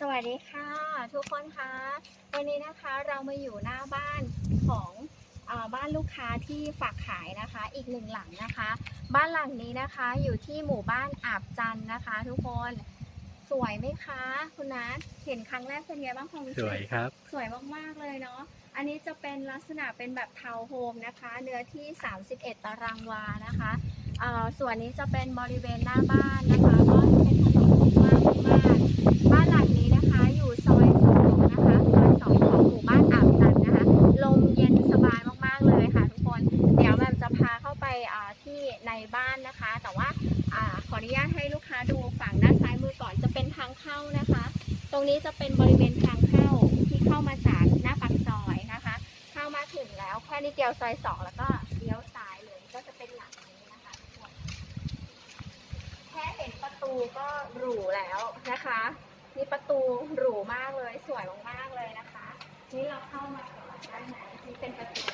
สวัสดีค่ะ ทุกคนคะวันนี้นะคะเรามาอยู่หน้าบ้านของเออบ้านลูกค้าที่ฝากขายนะคะ อีกหนึ่งหลังนะคะ บ้านหลังนี้นะคะอยู่ที่หมู่บ้านอาบจันทร์นะคะ ทุกคนสวยไหมคะ คุณนัทเห็นครั้งแรกเป็นไงบ้างความรู้สสึกวยครับ สวยมากๆเลยเนาะอันนี้จะเป็นลักษณะเป็นแบบทาวน์โฮมนะคะ เนื้อที่ 31 ตารางวานะคะเอ่อส่วนนี้จะเป็นบริเวณหน้าบ้านนะคะก็จะเป็น ตรงนี้จะเป็นบริเวณทางเข้าที่เข้ามาจากหน้าปากซอยนะคะ เข้ามาถึงแล้วแค่นิดเดียวซอยสองแล้วก็เลี้ยวซ้ายเลยก็จะเป็นหลังนี้นะคะทุกคนแค่เห็นประตูก็หรูแล้วนะคะนี่ประตูหรูมากเลยสวยมากๆเลยนะคะ นี่เราเข้ามาด้านไหนนี่เป็นประตู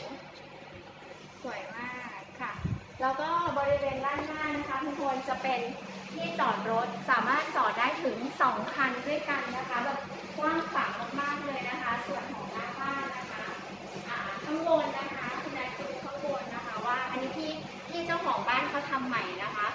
สวยมากค่ะ แล้วก็บริเวณด้านหน้านะคะทุกคนจะเป็น ที่จอดรถสามารถจอดได้ถึง 2 คันด้วยกันนะคะแบบกว้างขวางมากๆเลยนะคะ ส่วนของหน้าบ้านนะคะข้างบนนะคะคุณนายดูข้างบนนะคะว่าอันนี้ที่ที่เจ้าของบ้านเขาทำใหม่นะคะ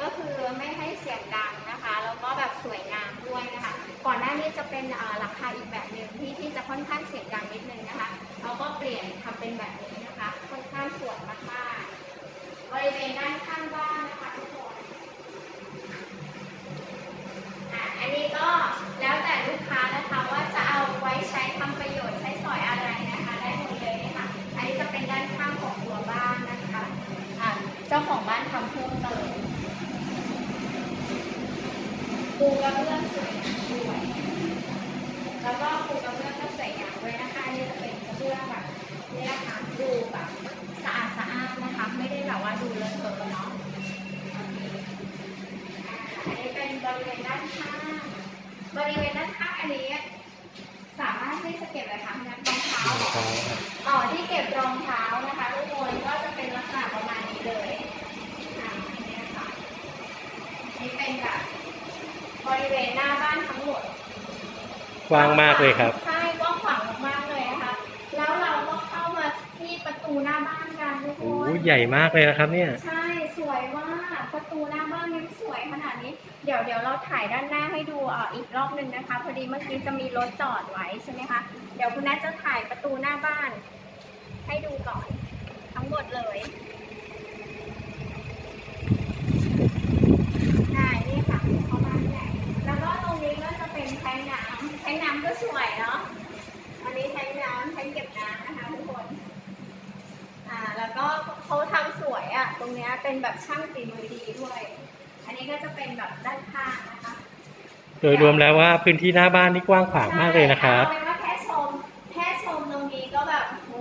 ก็คือไม่ให้เสียงดังนะคะแล้วก็แบบสวยงามด้วยนะคะ ก่อนหน้านี้จะเป็นอ่าหลังคาอีกแบบหนึ่งที่ที่จะค่อนข้างเสียงดังนิดนึงนะคะเราก็เปลี่ยนทำเป็นแบบนี้นะคะ ค่อนข้างสวยมากๆบริเวณด้านข้างบ้านนะคะ ปูกระเบื้องสวยด้วยแล้วก็ปูกระเบื้องก็ใสวยามด้วยนะคะนี่จะเป็นกระเบื้องแบบนี่นะคะดูแบบสะอาดสะอาดนะคะ ไม่ได้แบบว่าดูเลอะเทอะเนาะอ่าอันนี้เป็นบริเวณด้านข้างบริเวณด้านข้างอันนี้ สามารถที่จะเก็บอะไรคะงั้นรองเท้าอ๋อที่เก็บรองเท้านะคะทุกคนก็จะเป็นลักษณะประมาณนี้เลยอ่านี่ค่ะนี่เป็นแบบ บริเวณหน้าบ้านทั้งหมดกว้างมากเลยครับ ใช่กว้างขวางมากๆเลยนะคะแล้วเราก็เข้ามาที่ประตูหน้าบ้านกันทุกคโอ้นใหญ่มากเลยนะครับ เนี่ย ใช่สวยมากประตูหน้าบ้านยังสวยขนาดนี้ เดี๋ยวเดี๋ยวเราถ่ายด้านหน้าให้ดูอ่าอีกรอบหนึ่งนะคะ พอดีเมื่อกี้จะมีรถจอดไว้ใช่ไหมคะเดี๋ยวคุณนัทจะถ่ายประตูหน้าบ้าน ให้ดูก่อน ทั้งหมดเลยได้นี่ค่ะเข้าบ้านใหญ่แล้วก็ตรงนี้ก็จะเป็นแทงน้ำแทงน้ำก็สวยเนาะ อันนี้แทงน้ำแทงเก็บน้ำนะคะทุกคน อ่า แล้วก็เขาทำสวยอะ ตรงเนี้ยเป็นแบบช่างฝีมือดีด้วย อันนี้ก็จะเป็นแบบด้านข้างนะคะ โดยรวมแล้วว่าพื้นที่หน้าบ้านนี่กว้างขวางมากเลยนะครับใช่เอาเป็นว่าแค่ชมแค่ชมตรงนี้ก็แบบโห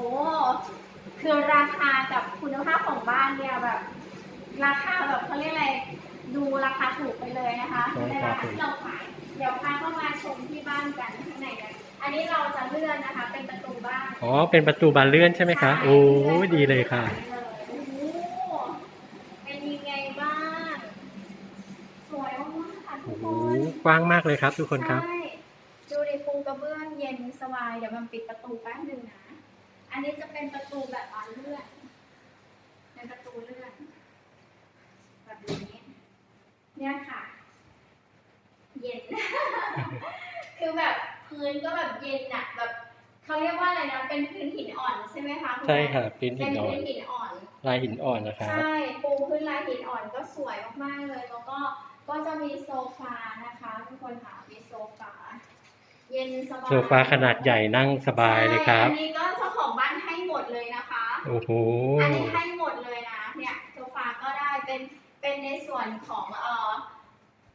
คือราคากับคุณภาพของบ้านเนี่ยแบบ ราคาแบบเขาเรียกอะไรดูราคาถูกไปเลยนะคะใช่ในครัราบ คาที่เราขายเดี๋ยวพาเข้ามาชมที่บ้านกันข้างในกันอันนี้เราจะเลื่อนนะคะ เป็นประตูบ้านอ๋อ เป็นประตูบานเลื่อนใช่ไหมคะ โอ้ดีเลยค่ะโอ้โหเป็นยังไงบ้าง สวยมากๆค่ะทุ โอ้กโหคนกว้างมากเลยครับ ทุกคนครับ ใช่ดูดิฟูกระเบื้องเย็นสบายเดี๋ยวมันปิดประตูแป๊บหนึ่งนะ อันนี้จะเป็นประตูแบบบานเลื่อน เป็นประตูเลื่อนแบบนี้เนี่ยค่ะ เย็น คือแบบพื้นก็แบบเย็นอะแบบเขาเรียกว่าอะไรนะเป็นพื้นหินอ่อนใช่ไหมคะณใช่แม่ค่ะพื้นหิเป็นนอ่อพื้นนหินอ่อน ลายหินอ่อนนะครับ ใช่ปูพื้นลายหินอ่อนก็สวยมากๆเลย แล้วก็ ก็จะมีโซฟานะคะทุกคนค่ะมีโซฟาเย็นสบายโซฟาขนาดใหญ่นั่งสบายเลยครับใช่อันนี้ก็เจ้าของบ้านให้หมดเลยนะคะโอ้โหอันนี้ให้หมดเลยนะ เนี่ยโซฟาก็ได้เป็นเป็นในส่วนของเอ่อ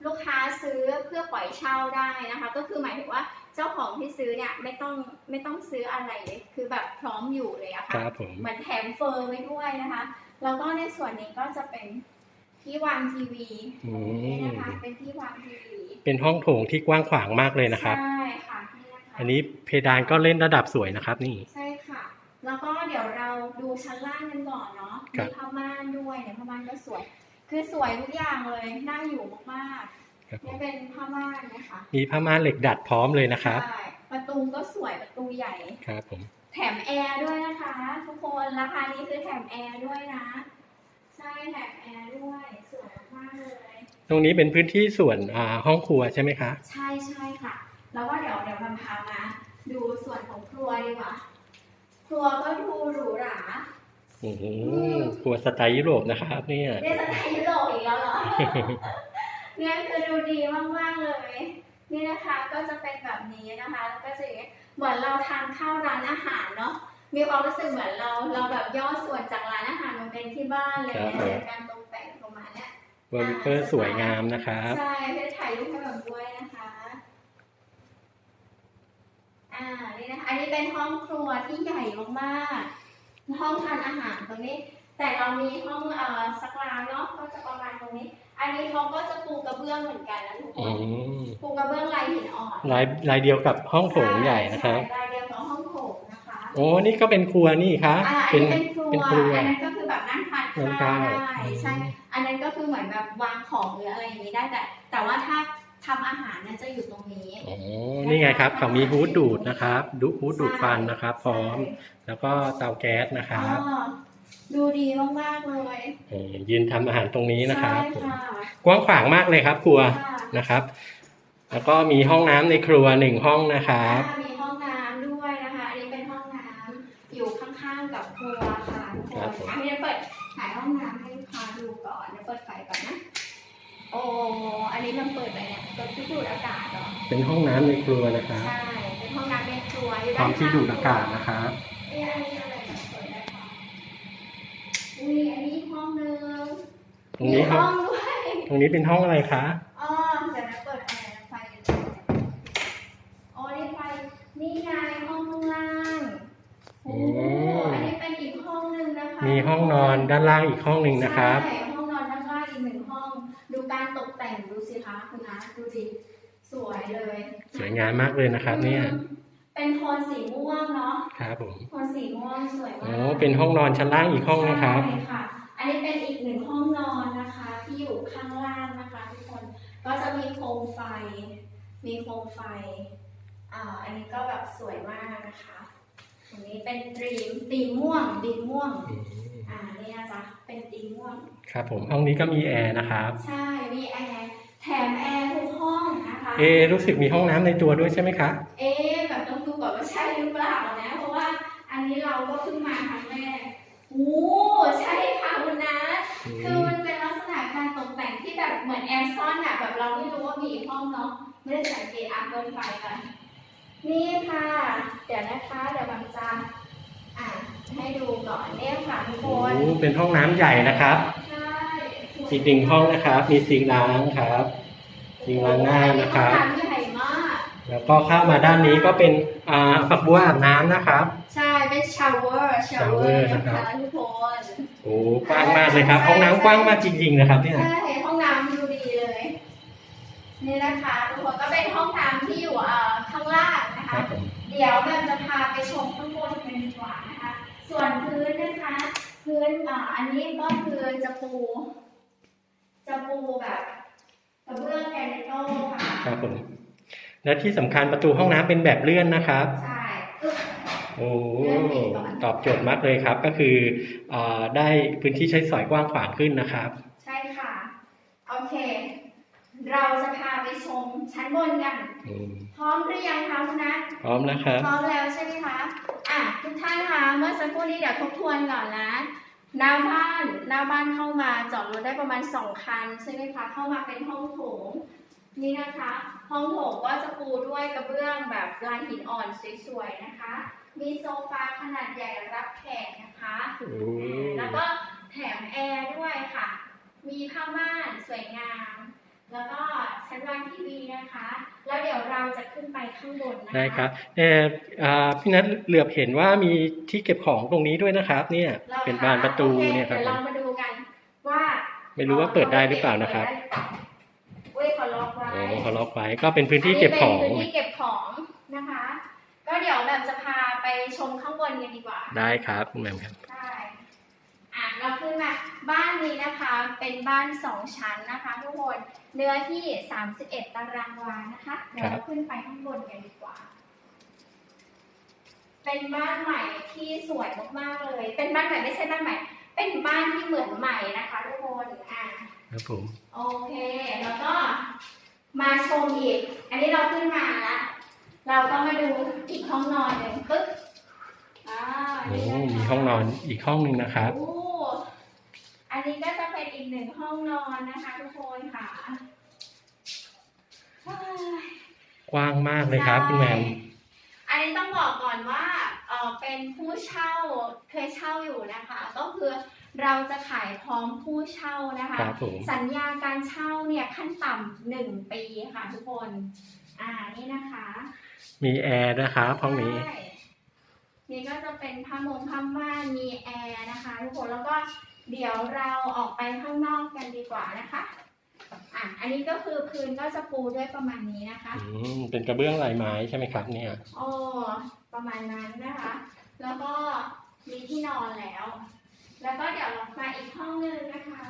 ลูกค้าซื้อเพื่อปล่อยเช่าได้นะคะ ก็คือหมายถึงว่าเจ้าของที่ซื้อเนี่ยไม่ต้องไม่ต้องซื้ออะไรเลยคือแบบพร้อมอยู่เลยอะคค่ะรับผมเหมือนแถมเฟอร์ไว้ด้วยนะคะ แล้วก็ในส่วนนี้ก็จะเป็น ที่วางทีวีอืนี่มนะคะเป็นที่วางทีวีเป็นห้องโถงที่กว้างขวางมากเลยนะครับ ใช่ค่ะนี่นะคะอันนี้เพดานก็เล่นระดับสวยนะครับ นี่ ใช่ค่ะ แล้วก็เดี๋ยวเราดูชั้นล่างกันก่อนเนาะครัมีบ ผ้าม่านด้วยเนี่ยผ้าม่านก็สวย คือสวยทุกอย่างเลยน่าอยู่มากครับผนี่มเป็นผ้าม่านนะคะมีผ้าม่านเหล็กดัดพร้อมเลยนะครับ ใช่ประตูก็สวยประตูใหญ่ ครับผม แถมแอร์ด้วยนะคะ ทุกคนราคานี้คือแถมแอร์ด้วยนะ ใช่แถมแอร์ด้วยสวยมากๆเลย ตรงนี้เป็นพื้นที่ส่วนอ่าห้องครัวใช่ไหมคะ ใช่ใช่ค่ะ แล้วก็เดี๋ยวเดี๋ยวมันพามาดูส่วนของครัวดีกว่า ครัวก็ดูหรูหราโอ้โหครัวสไตล์ยุโรปนะครับเนี่ยเรียกสไตล์ยุโรปอีกแล้วเหรอ เนี่ยคือดูดีมากๆเลย นี่นะคะก็จะเป็นแบบนี้นะคะ แล้วก็จะเหมือนเราทานข้าวร้านอาหารเนาะ มีความรู้สึกเหมือนเราเราแบบย่อส่วนจากร้านอาหารมาเป็นที่บ้านเลยครับผมการตกแต่งประมาณเนี้ยวอลเปอร์สวยงามนะครับใช่ให้ถ่ายรูปให้แบบด้วยนะคะอ่านี่นะคะอันนี้เป็นห้องครัวที่ใหญ่มากๆห้องทานอาหารตรงนี้ แต่เรามีห้องเอ่อสักลาวเนาะก็จะประมาณตรงนี้ อันนี้เขาก็จะปูกระเบื้องเหมือนกันนะทุกคอืนมปูกระเบื้องลายหินอ่อนลายลายเดียวกับห้องโถงใหญ่นะครับ โอ้นี่ก็เป็นครัวนี่คะอ่าอันเป็นนี้เป็นครัว เป็นครัว อันนั้นก็คือแบบนั่งทานนั่งข้าทานวได้ใช่อันนั้นก็คือเหมือนแบบวางของหรืออะไรอย่างนี้ได้แต่ แต่ว่าถ้าทำอาหารเนี่ยจะอยู่ตรงนี้โอ้นี่ไงครับเขามีฮูดดูดนะครับดูฮูดดูดฟันนะครับ พร้อม แล้วก็เตาแก๊สนะคอ๋รับอดูดีมากๆเลยเออยืนทำอาหารตรงนี้นะครับใช่ค่ะกว้างขวางมากเลยครับ ครัวค่ะนะครับ แล้วก็มีห้องน้ำในครัวหนึ่งห้องนะครับอ่ามี กับครัวค่ะทุกคครันบผมอันนี้เปิดถ่ายห้องน้ำให้ลูกค้าดูก่อนเดี๋ยวเปิดไฟก่อนนะ โอ้ อันนี้มันเปิดไปเนี่ยเปิดที่ดูดอากาศเหรอ เป็นห้องน้ำในครัวนะครับ ใช่ เป็นห้องน้ำในครัวอยู่พร้อด้ามนที่ดูดอากาศนะครับ เอ๊ะอันนี้อะไรเนี่ยเปิดได้ปะอุ้ยอันนี้ห้องนึงตรงนี้คมีรับห้องด้วย ตรงนี้เป็นห้องอะไรคะ อ๋อเดี๋ยวนะเปิดอะไรนะไฟอ๋อนี่ไฟ นี่ไงห้องข้างล่าง โอ้โหอันนี้เป็นอีกห้องหนึ่งนะคะ มี ห้องนอนด้านล่างอีกห้องหนึ่งนะครับ ใช่ห้องนอนด้านล่างอีกหนึ่งห้อง ดูการตกแต่งดูสิคะคุณนะดูดิสวยเลยสวยงามมากเลยนะครับ เนี่ย เป็นโทนสีม่วงเนาะครับผมโทนสีม่วงสวยมากโอ้เป็นห้องนอนชั้นล่างอีกห้องนะครับ ใช่ค่ะ อันนี้เป็นอีกหนึ่งห้องนอนนะคะ ที่อยู่ข้างล่างนะคะ ทุกคนก็จะมีโคมไฟ มีโคมไฟอ่าอันนี้ก็แบบสวยมากนะคะอันนี้เป็นตีมตีมม่วงตีมม่วง อืมอ่านี่นะจ๊ะเป็นตีมม่วง ครับผมห้องนี้ก็มีแอร์นะครับ ใช่มีแอร์แถมแอร์ทุกห้องนะคะเอะรู้สึกมีห้องน้ำในตัวด้วยใช่ไหมคะเอ๊ะแบบต้องดูก่อนว่าใช่หรือเปล่านะ เพราะว่าอันนี้เราก็เพิ่งมาครั้งแรกโอ้ใช่ค่ะคุณนัทอืคือมมันเป็นลักษณะการตกแต่งที่แบบเหมือนแอร์ซ่อนอะแบบเราไม่รู้ว่ามีอีกห้องเนาะไม่ได้สังเกตอาร์เปิดไฟกันนี่ค่ะ เดี๋ยวนะคะเดี๋ยวบางจะอะ ให้ดูก่อนเนี่ยค่ะทุกคโอ้น เป็นห้องน้ำใหญ่นะครับใช่อีกหนึ่งห้องนะครับ มีซิงค์ล้างครับ ซิงค์ล้างหน้านะครับห้องน้ำใหญ่มาก แล้วก็เข้ามาด้านนี้ก็เป็นอ่าฝักบัวอาบน้ำนะครับ ใช่ เป็นชาวเวอร์ ชาวเวอ shower ร์นะนะครัคะบ ทุกคน โอ้กว้างมากเลยครับ ห้องน้ำกว้างมากจริง ๆ นะครับ เนี่ย ใช่ ห้องน้ำดูดีเลย นี่นะคะทุกคนก็เป็นห้องน้ำที่อยู่เอ่อข้างล่างนะครัคะบผมเดี๋ยวแบบจะพาไปชมข้าง ส่วนพื้นนะคะ พื้นอ่าอันนี้ก็คือจะปู จะปูแบบกระเบื้องแกรนิโต้ค่ะครับผมและที่สำคัญประตูห้องน้ำเป็นแบบเลื่อนนะครับ ใช่อึ๊บ โอ้ตอบโจทย์มากเลยครับ ก็คืออาได้พื้นที่ใช้สอยกว้างขวางขึ้นนะครับใช่ค่ะโอเค เราจะพาไปชมชั้นบนกัน อืมพร้อมหรือยังคะคุณนัทพร้อมแล้วครับ พร้อมแล้วใช่ไหมคะอะทุกท่านคะเมื่อสักครู่นี้เดี๋ยวทบทวนก่อนนะหน้าบ้านหน้าบ้านเข้ามาจอดรถได้ประมาณสองคันใช่ไหมคะเข้ามาเป็นห้องโถงนี่นะคะ ห้องโถงก็จะปูด้วยกระเบื้องแบบลายหินอ่อนสวยๆนะคะ มีโซฟาขนาดใหญ่รับแขกนะคะ โอ้แล้วก็แถมแอร์ด้วยค่ะ มีผ้าม่านสวยงาม แล้วก็ชั้นวางทีวีนะคะ แล้วเดี๋ยวเราจะขึ้นไปข้างบนนะคะได้ครับเอ่ออ่าพี่นัทเหลือบเห็นว่ามีที่เก็บของตรงนี้ด้วยนะครับ เนี่ยเราเป็นบานประตูโอคเนี่ยครับเดี๋ยวเรามาดูกันว่าไม่รู้ว่าเปิดได้หรือเปล่านะครับเว้ยขอล็อกไว้โอ้เขาล็อกไว้ก็เป็นพื้นที่เก็บของนนี้เป็นพื้นที่เก็บของนะคะ ก็เดี๋ยวแบบจะพาไปชมข้างบนกันดีกว่า ได้ครับคุณแหม่มครับใช่อะ เราขึ้นมาบ้านนี้นะคะเป็นบ้านสองชั้นนะคะทุกคนเนื้อที่ 31 ตารางวานะคะเดี๋ยวเราขึ้นไปข้างบนกันดีกว่า เป็นบ้านใหม่ที่สวยมากๆเลย เป็นบ้านใหม่ไม่ใช่บ้านใหม่ เป็นบ้านที่เหมือนใหม่นะคะทุกคนอ่าครับผมโอเคแล้วก็มาชมอีก อันนี้เราขึ้นมาละเราก็มาดูอีกห้องนอนหนึ่งปึ๊บอ่าโอ้นี่นะคะมีห้องนอนอีกห้องหนึ่งนะครับ โอ้อั นนี้ก็จะเป็นอีกหนึ่งห้องนอนนะคะทุกคนค่ะเฮ้ยกว้างมากเลยครับคุณแมมอันนี้ต้องบอกก่อนว่าเออเป็นผู้เช่าเคยเช่าอยู่นะคะ ก็คือเราจะขายพร้อมผู้เช่านะคะ ครับผม สัญญาการเช่าเนี่ยขั้นต่ำหนึ่งปีค่ะทุกคน อ่านี่นะคะมีแอร์นะครับห้องนี้ ใช่นี่ก็จะเป็นผ้ามงผ้าม่านมีแอร์นะคะทุกคนแล้วก็ เดี๋ยวเราออกไปข้างนอกกันดีกว่านะคะ อะ อันนี้ก็คือพื้นก็จะปูด้วยประมาณนี้นะคะ อืมเป็นกระเบื้องลายไม้ใช่ไหมครับเนี่ย โอ้ประมาณนั้นนะคะ แล้วก็มีที่นอนแล้ว แล้วก็เดี๋ยวเรามาอีกห้องหนึงนะคะ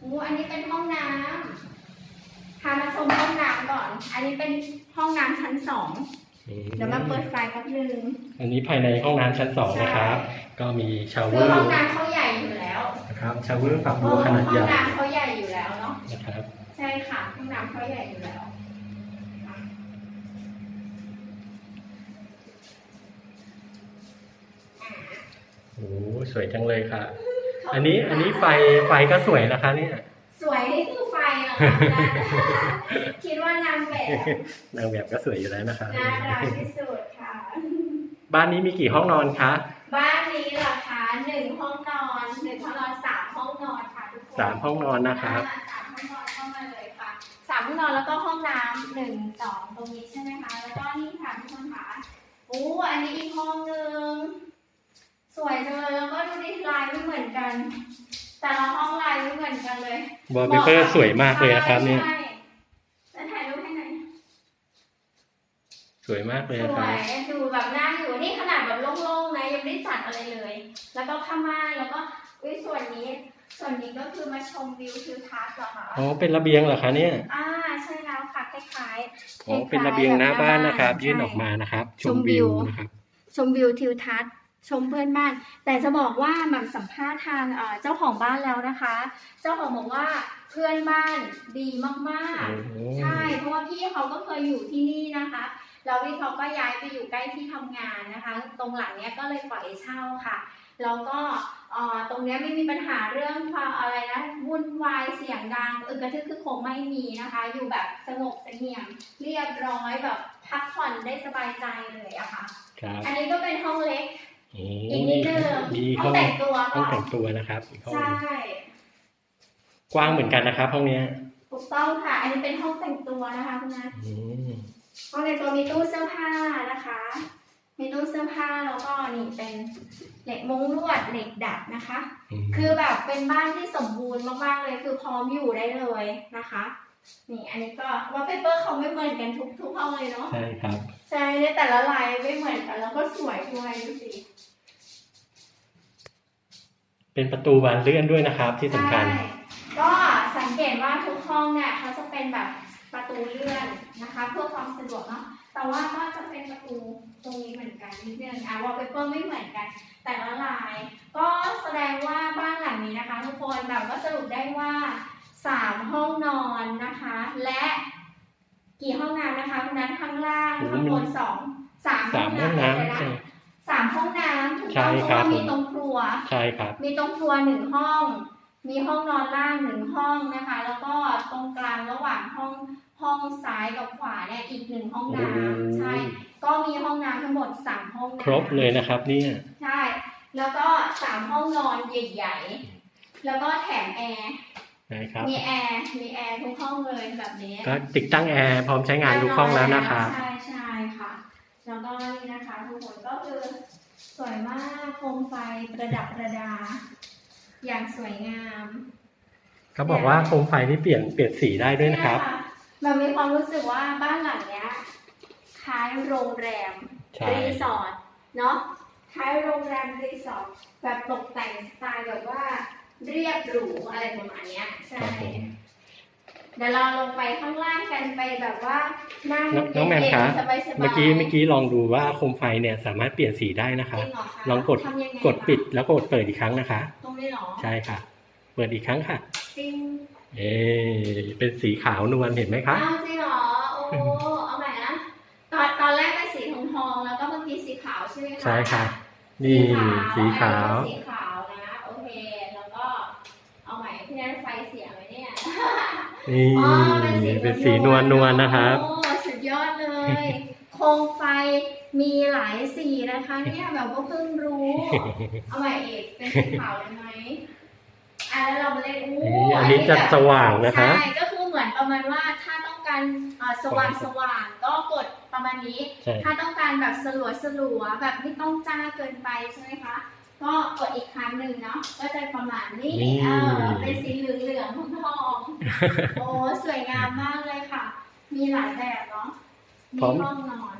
อู้อันนี้เป็นห้องน้ำพามาชมห้องน้ำก่อน อันนี้เป็นห้องน้ำชั้นสองอืมเดี๋ยวมาเปิดไฟแป๊บนึง อันนี้ภายในห้องน้ำชั้นสองนะครับ ก็มีชาวเวคืออห้องร์น้ำเขาใหญ่อยู่แล้วนะครับชาวเวอร์ฝักเพบัราะวว่าขห้นาดใหญ่องน้ำเขาใหญ่อยู่แล้วเนาะ นะครับ ใช่ค่ะห้องน้ำเขาใหญ่อยู่แล้ว โอ้โหสวยจังเลยค่ะ อันนี้อันนี้ไฟไฟก็สวยนะคะเนี่ย สวยนี่คือไฟเหรอคะคิดว่านางแบบนางแบบก็สวยอยู่แล้วนะครับน่ารักที่สุดค่ะ บ้านนี้มีกี่ห้องนอนคะ บ้าน สามห้องนอนนะครับอ่าสามห้องนอนเข้ามาเลยค่ะสามห้องนอนแล้วก็ห้องน้ำหนึ่งสองตรงนี้ใช่ไหมคะแล้วก็นี่ค่ะทุกคนค่ะโอ้อันนี้อีกห้องหนึ่งสวยจังเลยแล้วก็ดูดิลายไม่เหมือนกัน แต่ละห้องลายไม่เหมือนกันเลยวอลเปเปอร์สวยมากเลยนะครับเนี่ยใช่จะถ่ายรูปให้หน่อยสวยมากเลยสนะควรับยดูแบบน่าอยู่นี่ขนาดแบบโล่งๆนะยังไม่ได้จัดอะไรเลย แล้วก็ผ้าม่านแล้วก็อุ้ยส่วนนี้ ส่วนนี้ก็คือมาชมวิวทิวทัศน์เหรอคะอ๋อเป็นระเบียงเหรอคะเนี่ยอ่าใช่แล้วค่ะคล้ายๆอ๋อเป็นระเบียงหน้าบ้านนะครับใช่ยื่นออกมานะครับชชมมวิวิววนะครับชมวิวทิวทัศน์ชมเพื่อนบ้าน แต่จะบอกว่าหม่ำสัมภาษณ์ทางเอ่อเจ้าของบ้านแล้วนะคะ เจ้าของบอกว่าเพื่อนบ้านดีมากโอ้โหๆใช่ เพราะว่าพี่เขาก็เคยอยู่ที่นี่นะคะแล้วพี่เขาก็ย้ายไปอยู่ใกล้ที่ทำงานนะคะ ตรงหลังเนี้ยก็เลยปล่อยเช่าค่ะ แล้วก็เอ่อ ตรงเนี้ยไม่มีปัญหาเรื่องความอะไรนะวุ่นวายเสียงดังอึกกระทึกคือคงไม่มีนะคะ อยู่แบบสงบเสงี่ยมเรียบร้อยแบบพักผ่อนได้สบายใจเลยอะค่ะ ครับอันนี้ก็เป็นห้องเล็กโอ้อีกนิดนึงมีห้ห้อองงแต่งตัวห้องก่อแต่นงตัวนะครับอีกห้องใช่กว้างเหมือนกันนะครับห้องเนี้ยถูกต้องค่ะ อันนี้เป็นห้องแต่งตัวนะคะคุณนัทอืมห้องแต่งตัวมีตู้เสื้อผ้านะคะ มีตู้เสื้อผ้าแล้วก็นี่เป็นเหล็กมุ้งลวดเหล็กดัดนะคะอืมคือแบบเป็นบ้านที่สมบูรณ์มากๆเลยคือพร้อมอยู่ได้เลยนะคะ นี่อันนี้ก็วอลเปเปอร์เขาไม่เหมือนกันทุกทุกห้องเลยเนาะใช่ครับใช่ในแต่ละลายไม่เหมือนกันแล้วก็สวยด้วยดูสิเป็นประตูบานเลื่อนด้วยนะครับที่สำคัญใช่ก็สังเกตว่าทุกห้องเนี่ยเขาจะเป็นแบบประตูเลื่อนนะคะ เพื่อความสะดวกเนาะ แต่ว่าก็จะเป็นประตูตรงนี้เหมือนกันนิดนึงอะวอลเปเปอร์ไม่เหมือนกัน แต่ละลาย ก็แสดงว่าบ้านหลังนี้นะคะทุกคนแบบก็สรุปได้ว่าสามห้องนอนนะคะ และกี่ห้องน้ำนะคะคุณนั้นข้างล่างโอ้โหข้างบนสองสามสามห้องน้ำเลยะใช่ สามห้องน้ำถูกใช่ต้องเพครัราะบว่ามีผม ตรงครัว ใช่ครับ มีตรงครัวหนึ่งห้อง มีห้องนอนล่างหนึ่งห้องนะคะ แล้วก็ตรงกลางระหว่างห้อง ห้องซ้ายกับขวาเนี่ยอีกหนึ่งห้องโอ้น้ำใช่ ก็มีห้องน้ำทั้งหมดสามห้องน้ำครบเลยนะครับเนี่ยใช่ แล้วก็สามห้องนอนใหญ่ๆ แล้วก็แถมแอร์นะครับมีแอร์มีแอร์ทุกห้องเลยแบบนี้ ก็ติดตั้งแอร์พร้อมใช้งานทุกห้องแล้วนะครับใช่ใช่ค่ะ แล้วก็นี่นะคะทุกคนก็คือสวยมากโคมไฟประดับประดา อย่างสวยงามเขาบอกว่าโคมไฟนี่เปลี่ยนเปลี่ยนสีได้ด้วยนะครับ เยมันมีความรู้สึกว่าบ้านหลังเนี้ยคล้ายโรงแรมใช่ รีสอร์ทเนาะทคล้ายโรงแรมรีสอร์ทแบบตกแต่งสไตล์แบบว่าเรียบหรูอะไรประมาณเนี้ยใช่ ครับผม เดี๋ยวเราลงไปข้างล่างกันไปแบบว่านั่งน้องน้องแมมคะสบายๆเมื่อกี้เมื่อกี้ลองดูว่าโคมไฟเนี่ยสามารถเปลี่ยนสีได้นะคะจริงเหรคะลองกดทำยังไงกดปิดคะแล้วกดเปิดอีกครั้งนะคะ ตรงนี้เหรอใช่ค่ะ เปิดอีกครั้งค่ะ จริง เอ๊เป็นสีขาวนวลเห็นไหมคะอ้าวจริงเหรอ โอ้เอาใหม่นะ ตอนตอนแรกเป็นสีทองทองๆแล้วก็เมื่อกี้สีขาวใช่ไหมคะใช่ค่ะ นี่สีขาวอันนี้เป็นสีขาวนะ โอเค แล้วก็เอาใหม่พี่นันไฟเสียไหมเนี่ย นี่อ๋อเป็นสีนวลนวลๆนะครับโอ้สุดยอดเลย โคมไฟมีหลายสีนะคะ เนี่ยแบบว่าเพิ่งรู้ เอาใหม่อีกเป็นสีขาวเลยไหม อะแล้วเรามาเล่นอู้นี่อันนี้จะแบบสว่างนะคะ ใช่ก็คือเหมือนประมาณว่าถ้าต้องการเอ่อสว่างสว่างก็กดประมาณนี้ ใช่ ถ้าต้องการแบบสลัวสลัวๆแบบไม่ต้องจ้าเกินไปใช่ไหมคะ ก็กดอีกครั้งหนึ่งเนาะก็จะประมาณนี้นี่ เออเป็นสีเหลืองเหลืองทองทองๆโอ้สวยงามมากเลยค่ะ มีหลายแบบเนาะมีพร้อม ห้องนอน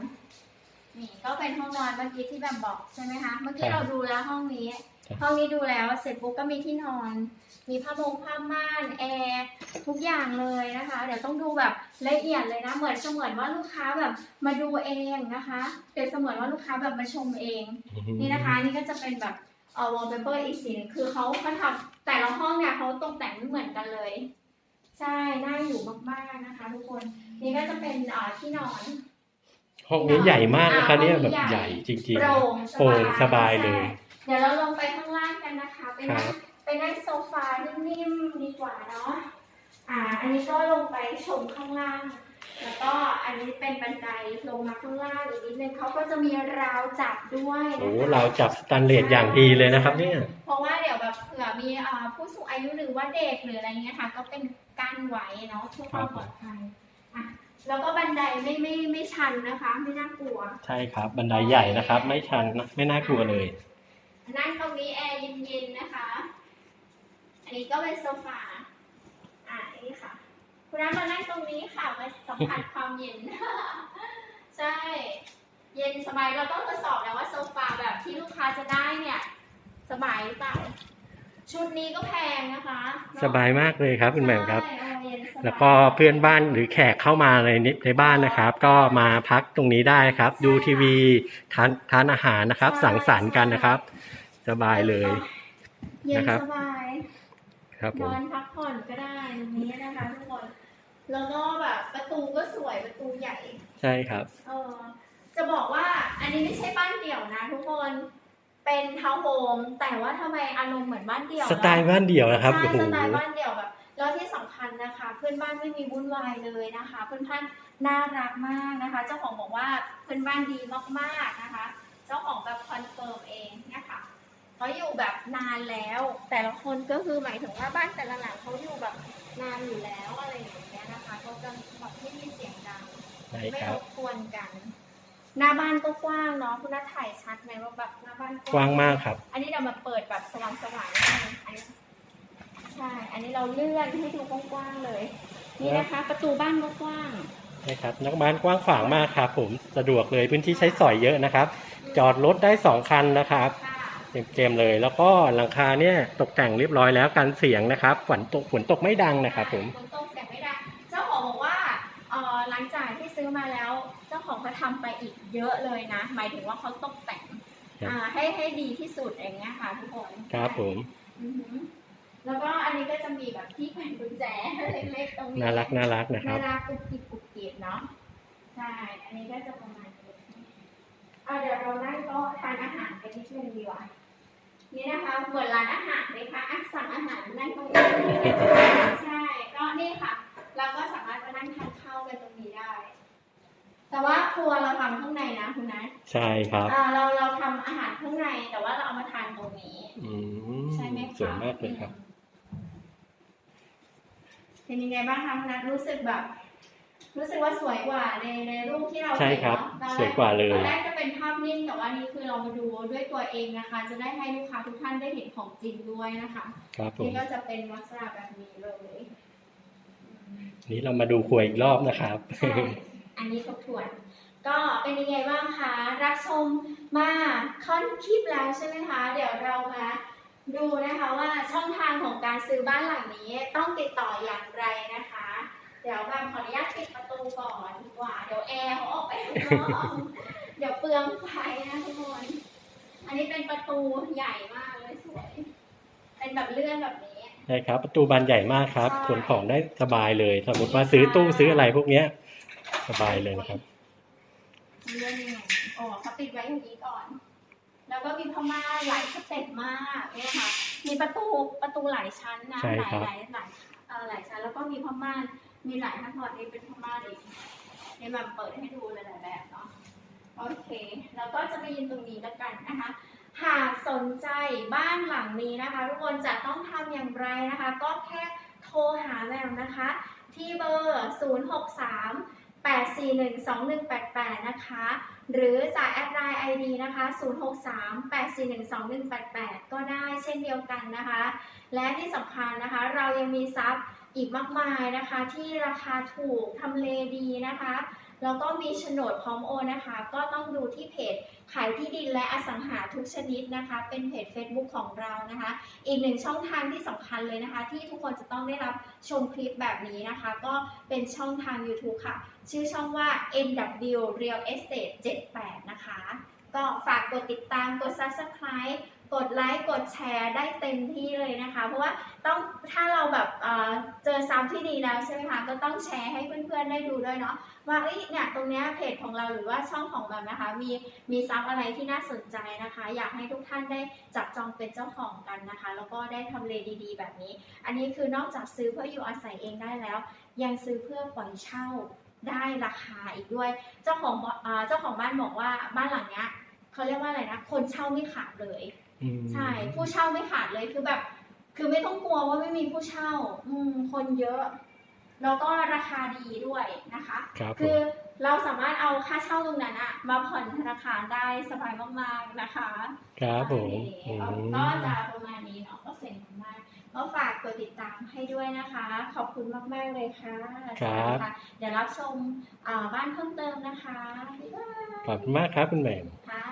นี่ก็เป็นห้องนอนเมื่อกี้ที่แบบบอกใช่ไหมคะ เมื่อกี้ใช่เราดูแล้วห้องนี้ใช่ ห้องนี้ดูแล้วเสร็จปุ๊บก็มีที่นอน มีผ้าบงผ้าม่านแอร์ทุกอย่างเลยนะคะ เดี๋ยวต้องดูแบบละเอียดเลยนะ เหมือนเสมือนว่าลูกค้าแบบมาดูเองนะคะเปรียบเสมือนว่าลูกค้าแบบมาชมเอง นี่นะคะ นี่ก็จะเป็นแบบเอ่อ wallpaper อีกสีหนึงคือเขาเขาทำแต่ละห้องเนี่ยเขาตกแต่งไม่เหมือนกันเลย ใช่น่าอยู่มากๆนะคะ ทุกคนนี่ก็จะเป็นเอ่อที่นอนห้องนี้ใหญ่มากนะคะอ่าเนี่ยห้องนี้แบบใหญ่ใหญ่จริงโปร่งโปร่งสบายเลยใช่ เดี๋ยวเราลงไปข้างล่างกันนะคะไปนั่งครับไปนั่งโซฟานิ่มๆดีกว่าเนาะอ่า อันนี้ก็ลงไปชมข้างล่าง แล้วก็อันนี้เป็นบันไดลงมาข้างล่างอีกนิดนึงเขาก็จะมีราวจับด้วยๆนะคะโอ้เราจับสแตนเลสอย่างดีเลยนะครับ เนี่ย เพราะว่าเดี๋ยวแบบเผื่อมีอ่าผู้สูงอายุหรือว่าเด็กหรืออะไรเงี้ยค่ะ ก็เป็นกั้นไว้เนาะเพื่อความปลอดภัยอะแล้วก็บันไดไม่ไม่ไม่ชันนะคะ ไม่น่ากลัว ใช่ครับ บันไดใหญ่นะครับ ไม่ชันนะไม่น่ากลัวเลย นั่งตรงนี้แอร์เย็นๆนะคะ อันนี้ก็เป็นโซฟา อ่านี่ค่ะ คุณน้ามานั่งตรงนี้ค่ะ มาสัมผัสความเย็น ใช่ เย็นสบาย เราต้องทดสอบแล้วว่าโซฟาแบบที่ลูกค้าจะได้เนี่ย สบายหรือเปล่า ชุดนี้ก็แพงนะคะเนอะสบายมากเลยครับคุณแหม่มครับ ใช่เออเย็นสบายแล้วก็เพื่อนบ้านหรือแขกเข้ามาในนิในบ้านนะครับ ก็มาพักตรงนี้ได้ครับ ดูทีวีทานทานอาหารนะครับ สังสรรค์กันนะครับ สบายเลย เย็นนะครับ สบายครับผนอมนพักผ่อนก็ได้ตรงนี้นะคะทุกคนแล้วก็แบบประตูก็สวยประตูใหญ่ ใช่ครับ เออจะบอกว่าอันนี้ไม่ใช่บ้านเดี่ยวนะทุกคน เป็นทาวน์โฮมแต่ว่าทำไมอารมณ์เหมือนบ้านเดี่ยวสไตล์บ้านเดี่ยวนะครับใช่โอ้โห สไตล์บ้านเดี่ยวแบบแล้วที่สำคัญนะคะ เพื่อนบ้านไม่มีวุ่นวายเลยนะคะ เพื่อนบ้านน่ารักมากนะคะ เจ้าของบอกว่าเพื่อนบ้านดีมากๆนะคะ เจ้าของแบบคอนเฟิร์มเองเนี่ยค่ะเขาอยู่แบบนานแล้ว แต่ละคนก็คือหมายถึงว่าบ้านแต่ละหลังเขาอยู่แบบนานอยู่แล้วอะไรอย่างเงี้ยนะคะเขาจะแบบไม่มีเสียงดังใช่ไม่ครัรบ บกวนกัน หน้าบ้านก็กว้างเนาะคุณน้าถ่ายชัดไหมว่าแบบหน้าบ้านกว้างมากครับ อันนี้เรามาเปิดแบบสว่างสว่างๆให้อันนี้ใช่ อันนี้เราเลื่อนให้ดูกว้างๆเลย นี่นะคะ ประตูบ้านก็กว้างใช่ครับนักบ้านกว้างขวางมากครับผมสะดวกเลยพื้นที่ใช้สอยเยอะนะครับ จอดรถได้สองคันนะครับค่ะเต็มๆเลย แล้วก็หลังคาเนี่ยตกแต่งเรียบร้อยแล้วกันเสียงนะครับฝนตกฝนตกไม่ดังนะครับผมฝนตกเสียงไม่ได้เจ้าของบอกว่าเอ่อหลังจากที่ซื้อมาแล้วเจ้า ของเขาทำไปอีกเยอะเลยนะ หมายถึงว่าเขาตกแต่งครับ อ่าให้ให้ดีที่สุดอย่างเงี้ยค่ะทุกคนครับผม อือหือแล้วก็อันนี้ก็จะมีแบบที่แขวนกุญแจเล็กๆตรงนี้ น่ารักน่ารักนะคน่ารับรักกุบกิบกุบกิบเนาะใช่ อันนี้ก็จะประมาณนี้เอาเดี๋ยวเรานั่งโต๊ะทานอาหารกันนิดนึงดีกว่านี่นะคะเหมือนร้านอาหารเลยค่ะอักสั่งอาหารนั่งตรงนี้ใช่ก็นี่ค่ะ เราก็สามารถมานั่งทานข้าวกันตรงนี้ได้ แต่ว่าครัวเราทำข้างในนะคุณนัทใช่ครับอ่าเราเราทำอาหารข้างในแต่ว่าเราเอามาทานตรงนี้ อืมใช่ไหมคะสวยมากเลยครับ เป็นยังไงบ้างคะคุณนัทรู้สึกแบบ รู้สึกว่าสวยกว่าในในรูปที่เราใช่เห็นครับ เนาะตอนแรสวยกว่าเลยตอนแรกจะเป็นภาพนิ่งแต่ว่านี่คือเรามาดูด้วยตัวเองนะคะ จะได้ให้ลูกค้าทุกท่านได้เห็นของจริงด้วยนะคะ ครับผนี่มก็จะเป็นลักษณะแบบนี้เลย นี่เรามาดูครัวอีกรอบนะครับ ใช่ อันนี้ทบทวน ก็เป็นยังไงบ้างคะ รับชมมาค่อนคลิปแล้วใช่ไหมคะ เดี๋ยวเรามาดูนะคะว่าช่องทางของการซื้อบ้านหลังนี้ต้องติดต่ออย่างไรนะคะ เดี๋ยวแบบขออนุญาตปิดประตูก่อนดีกว่า เดี๋ยวแอร์เขาออกไปข้างนอกเดี๋ยวเปลืองไฟนะทุกคนอันนี้เป็นประตูใหญ่มากเลยสวย เป็นแบบเลื่อนแบบนี้ใช่ครับ ประตูบานใหญ่มากครับใช่ขนของได้สบายเลย สมมติว่าซื้อตู้ซื้ออะไรพวกเนี้ย สบายเลยนะครับเลื่อนยังไงอ๋อเขาติดไว้อย่างนี้ก่อน แล้วก็มีพม่านหลายสเต็ปมากเนี่ยค่ะ มีประตูประตูหลายชั้นนะใช่หลายครับหลายหลายเอ่อหลายชั้น แล้วก็มีพม่านมีหลายทั้งหมดนี้เป็นพม่านเลยเนี่ยมันเปิดให้ดูหลายๆแบบเนาะโอเค แล้วก็จะไปยืนตรงนี้แล้วกันนะคะ หากสนใจบ้านหลังนี้นะคะ ทุกคนจะต้องทำอย่างไรนะคะ ก็แค่โทรหาแมวนะคะ ที่เบอร์ 063 841 2188 นะคะ หรือจะแอดไลน์ ID นะคะ 063 841 2188 ก็ได้เช่นเดียวกันนะคะ และที่สำคัญนะคะ เรายังมีซับอีกมากมายนะคะ ที่ราคาถูกทำเลดีนะคะ แล้วก็มีโฉนดพร้อมโอนนะคะ ก็ต้องดูที่เพจขายที่ดินและอสังหาทุกชนิดนะคะ เป็นเพจ Facebook ของเรานะคะ อีกหนึ่งช่องทางที่สำคัญเลยนะคะ ที่ทุกคนจะต้องได้รับชมคลิปแบบนี้นะคะ ก็เป็นช่องทาง YouTube ค่ะ ชื่อช่องว่า NW Real Estate 78 นะคะ ก็ฝากกดติดตามกด Subscribe กดไลค์กดแชร์ได้เต็มที่เลยนะคะ เพราะว่าต้องถ้าเราแบบเเจอซ้ำที่ดีแล้วใช่ไหมคะก็ต้องแชร์ให้เพื่อนๆได้ดูด้วยเนาะว่าเนี่ยตรงเนี้ยเพจของเราหรือว่าช่องของแบบนะคะ มีมีซับอะไรที่น่าสนใจนะคะ อยากให้ทุกท่านได้จับจองเป็นเจ้าของกันนะคะ แล้วก็ได้ทำเลดีๆ แบบนี้ อันนี้คือนอกจากซื้อเพื่ออยู่อาศัยเองได้แล้ว ยังซื้อเพื่อปล่อยเช่าได้ราคาอีกด้วย เจ้าของเจ้าของบ้านบอกว่าบ้านหลังเนี้ยเขาเรียกว่าอะไรนะคนเช่าไม่ขาดเลย ใช่ผู้เช่าไม่ขาดเลยคือแบบ คือไม่ต้องกลัวว่าไม่มีผู้เช่า อืมคนเยอะ แล้วก็ราคาดีด้วยนะคะครับผคือมเราสามารถเอาค่าเช่าตรงนั้นอะมาผ่อนธนาคารได้สบายมากๆนะคะครับผมใช่อืมก็จะประมาณนี้เนาะก็เซ็นมากก็ฝากกดติดตามให้ด้วยนะคะ ขอบคุณมากๆเลยค่ะสวัสดีค่ะเดี๋ยวรับชมอ่าบ้านเพิ่มเติมนะคะบ๊ายบายขอบคุณมากครับคุณแหม่ม ค่ะ